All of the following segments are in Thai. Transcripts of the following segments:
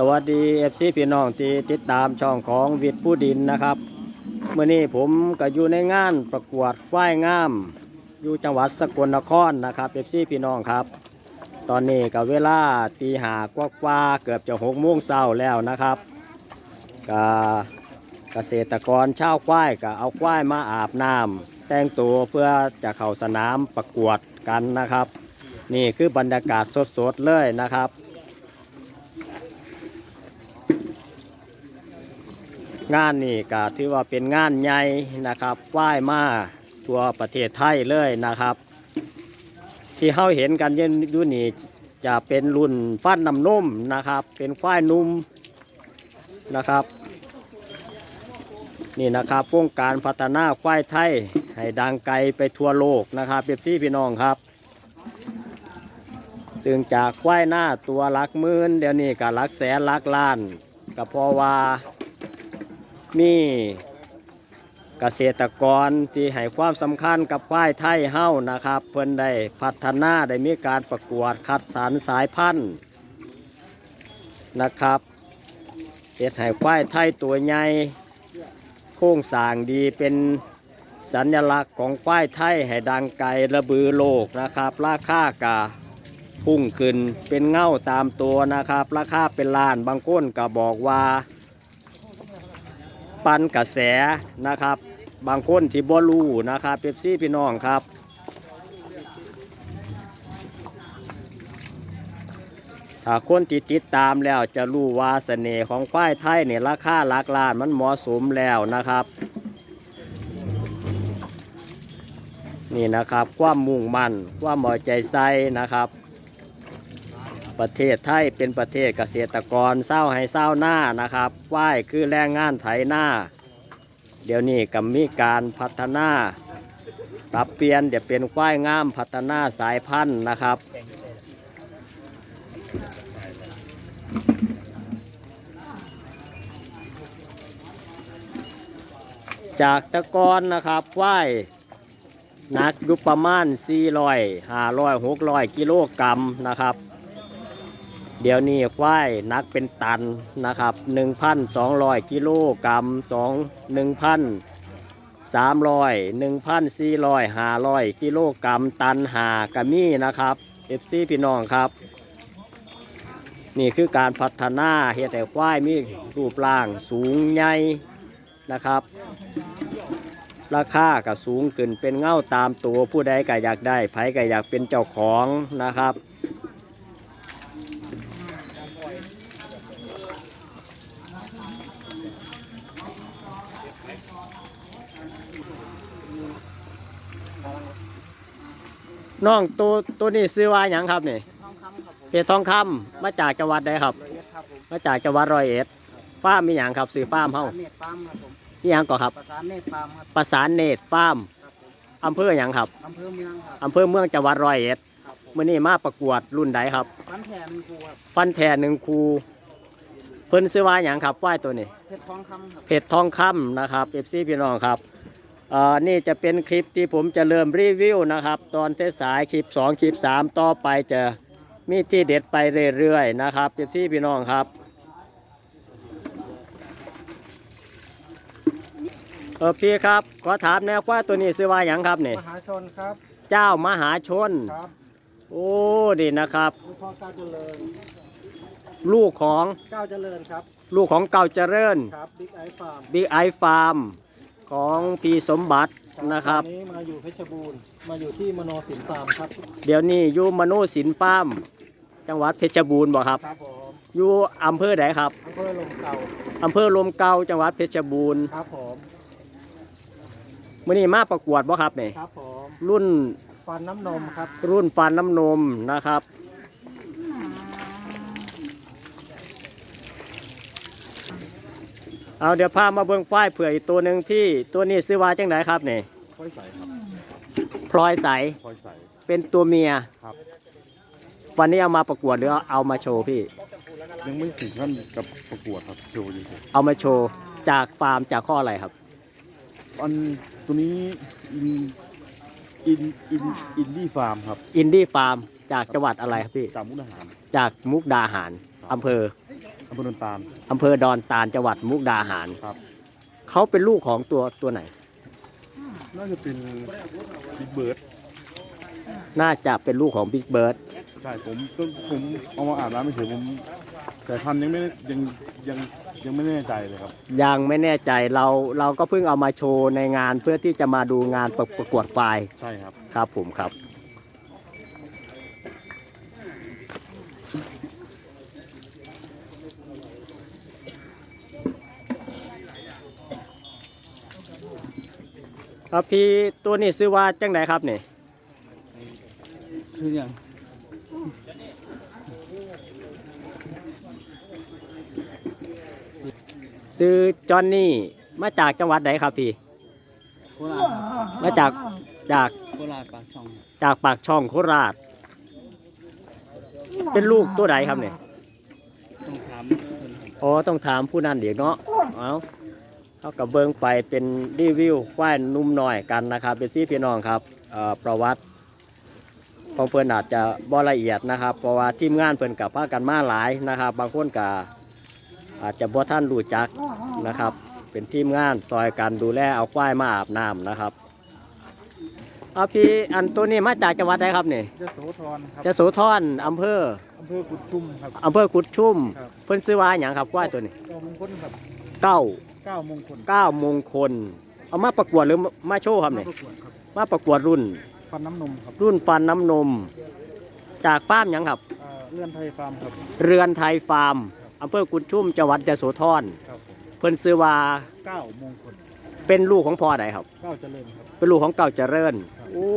สวัสดีเอฟซีพี่น้องที่ติดตามช่องของวิทย์ผู้ดินนะครับเมื่อนี้ผมก็อยู่ในงานประกวดฝ้ายงาม อยู่จังหวัดสกลนครนะครับเอฟซีพี่น้องครับ ตอนนี้ก็เวลาตีหากว่ากว่าเกือบจะหกโมงเช้าแล้วนะครับก็เกษตรกรชาวควายก็เอาควายมาอาบน้ำแต่งตัวเพื่อจะเข้าสนามประกวดกันนะครับ นี่คือบรรยากาศสดๆเลยนะครับ งานนี่ก็ถือว่าเป็นงานใหญ่นะครับไหว้มาทั่วประเทศไทยเลยนะครับ ที่เฮาเห็นกันยืนยู่นี่จะเป็นรุ่นฟันน้ำนมนะครับ เป็นควายนุ่มนะครับ นี่นะครับวงการพัฒนาควายไทยให้ดังไกลไปทั่วโลกนะครับเปียบซี่พี่น้องครับตึงจากควายหน้าตัวลักหมื่นเดี๋ยวนี้ก็หลักแสนลักล้านก็เพราะว่า มีเกษตรกรที่ให้ความสำคัญกับควายไทยเฮ้านะครับ เพิ่อนได้พัฒนาได้มีการประกวดคัดสรรสายพันธุ์นะครับเฮ็ดให้ควายไทยตัวใหญ่โค้งสางดีเป็นสัญลักษณ์ของควายไทยให้ดังไกลระบือโลกนะครับ ราคากะพุ่งขึ้นเป็นเง่าตามตัวนะครับ ราคาเป็นล้านบางคนก็บอกว่า ปันกระแสนะครับ บางคนที่บ่รู้นะครับเป๊ปซี่พี่น้องครับถ้าคนที่ติดตามแล้วจะรู้ว่าเสน่ห์ของควายไทยเนี่ยราคาหลักล้านมันเหมาะสมแล้วนะครับ นี่นะครับความมุ่งมั่นความเอาใจใส่นะครับ ประเทศไทยเป็นประเทศเกษตรกรเศร้าให้เศร้าหน้านะครับว่ายคือแรงงานไถหน้า เดี๋ยวนี้ก็มีการพัฒนาปรับเปลี่ยนเดี๋ยวเป็นควายงามพัฒนาสายพันธุ์นะครับ จากตะกอนนะครับควายหนักอยู่ประมาณ400 500 600 กิโลกรัมนะครับ เดี๋ยวนี้ควายนักเป็นตันนะครับ 1,200 กิโลกรัม2 1,300 1,400 500 กิโลกรัมตันหากะมี่นะครับเอฟซีพี่น้องครับ นี่คือการพัฒนาเฮ็ดให้ควายมีรูปร่างสูงใหญ่นะครับ ราคาก็สูงขึ้นเป็นเง่าตามตัวผู้ใดก็อยากได้ไผก็อยากเป็นเจ้าของนะครับ น้องตัวตัวนี้ซื้อว่าหยังครับนี่ทองคำครับผมเพชรทองคำมาจากจังหวัดใดครับเอ็ดครับผมมาจากจังหวัดร้อยเอ็ดฟาร์มมีหยังครับซื้อฟาร์มปเฮาระสานเนตรฟาร์มครับผมมีหยังก่อครับ ประสานเนตรฟาร์มครับประสานเนตรฟาร์มครับผมอำเภอหยังครับอำเภอเมืองครับอำเภอเมืองจังหวัดร้อยเอ็ดครับผมมื้อนี้มาประกวดรุ่นใดครับ ฟันแทนครูครับฟันแท่หนึ่งคูเพิ่นซื้อว่าหยังครับฝ้ายตัวนี้ เพชรทองคำครับเพชรทองคำนะครับ FC พี่น้องครับเอ่อนี่จะเป็นคลิปที่ผมจะเริ่มรีวิวนะครับ ตอนเทสายคลิป 2 คลิป 3 ต่อไปจะมีที่เด็ดไปเรื่อยๆนะครับ FC พี่น้องครับเออพี่ครับขอถามแนวว่าตัวนี้ซื้อว่าหยังครับนี่มหาชนครับ เจ้ามหาชน ครับโอ้ดีนะครับลูกพ่อเก้าเจริญลูกของเก้าเจริญครับ ลูกของเก่าเจริญครับบิ๊กไอฟาร์มบิ๊กไอฟาร์ม ของพี่สมบัตินะครับตอนนี้มาอยู่เพชรบูรณ์มาอยู่ที่มโนสินฟาร์มครับเดี๋ยวนี้อยู่มโนศิลป์ฟาร์มจังหวัดเพชรบูรณ์บ่ครับครับผมอยู่อำเภอไหนครับอำเภอลมเก่าอำเภอลมเกาจังหวัดเพชรบูรณ์ครับผมมื่อนี้มาประกวดบ่ครับนี่ครับผมรุ่นฟันน้ำนมครับรุ่นฟันน้ำนมนะครับ เอาเดี๋ยวพามาเบิ่งฝ้ายเผื่ออีกตัวหนึ่งที่ตัวนี้ซื้อว่าจังไดครับนี่ค่อยใส่ครับพลอยใสค่อยใส่เป็นตัวเมีย ครับ วันนี้เอามาประกวดหรือเอามาโชว์พี่ ยังไม่ถึงขั้นกับประกวดครับโชว์เฉยเอามาโชว์จากฟาร์มจากข้ออะไรครับๆอันตัวนี้อินอินอินอินดี้ฟาร์มครับอินดี้ฟาร์มจากจังหวัดอะไรครับพี่ จากมุกดาหาร จากมุกดาหารอำเภอ อำเภอดอนตาลอำเภอดอนตาลจังหวัดมุกดาหาร ครับ เขาเป็นลูกของตัวตัวไหน น่าจะเป็นบิ๊กเบิร์ดน่าจะเป็นลูกของบิ๊กเบิร์ดใช่ผมต้องผมเอามาอาบน้ำไม่เฉยผมสายพันธุ์ยังไม่ได้ยังยังยังไม่แน่ใจเลยครับ ยังไม่แน่ใจเราเราก็เพิ่งเอามาโชว์ในงานเพื่อที่จะมาดูงานประประกวดควายใช่ครับ ครับผมครับ ครับพี่ตัวนี้ซื้อว่าจังไดครับนี่คืออย่างซื้อจอนนี่มาจากจังหวัดใดครับพี่โคราชครับมาจากจากโคราชปากช่อง จากปากช่องโคราช เป็นลูกตัวใดครับเนี่ยต้องถามเพิ่นครับอ๋อต้องถามผู้นั้นเดี๋ยวเนาะเอา เขากับเบิงไปเป็นรีวิวควายหนุ่มหน่อยกันนะครับเป็นซี่พี่น้องครับเอ่อประวัติของเพิ่นอาจจะบ่ละเอียดนะครับ เพราะว่าทีมงานเพิ่นกับพากันมาหลายนะครับ บางคนก็อาจจะบ่ท่านรู้จักนะครับ เป็นทีมงานซอยกันดูแลเอาควายมาอาบน้ำนะครับเอาพี่อันตัวนี้มาจากจังหวัดใดครับนี่ยโสธรครับจะโสธรอำเภออำเภอกุดชุมครับอำเภอกุดชุ่มครับเพิ่นซื้อว่าอย่างครับควายตัวนี้เก้ามงคลครับเก้า เก้ามงคลเก้ามงคล เอามาประกวดหรือมาโชว์ครับมาเนี่ยประกวดครับมาประกวดรุ่น ฟันน้ำนมครับรุ่นฟันน้ำนม จากฟาร์มหยังครับ เอ่อเลื่อนไทยฟาร์มครับ เรือนไทยฟาร์มอำเภอกุดชุ่มจังหวัดยโสธรครับผมเพิ่นซื้อว่าเก้ามงคลเป็นลูกของพ่อใดครับ เก้าเจริญครับ เป็นลูกของเก่าเจริญ โอ้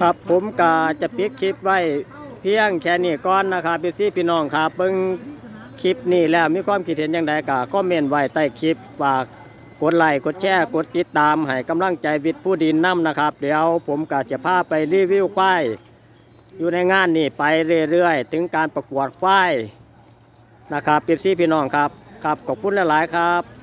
ครับผมกาจะปิดคลิปไว้เพียงแค่นี้ก่อนนะครับพี่ซี่พี่น้องครับเบิ่งคลิปนี้แล้วมีความคิดเห็นอย่างไรก็คอมเมนต์ไว้ใต้คลิปฝากกดไลค์กดแชร์กดติดตามให้กำลังใจวิทย์ผู้ดินน้ำนะครับ เดี๋ยวผมก็จะพาไปรีวิวควายอยู่ในงานนี่ไปเรื่อยๆ ถึงการประกวดควายนะครับพี่ซี่พี่น้องครับครับขอบคุณหลายๆครับ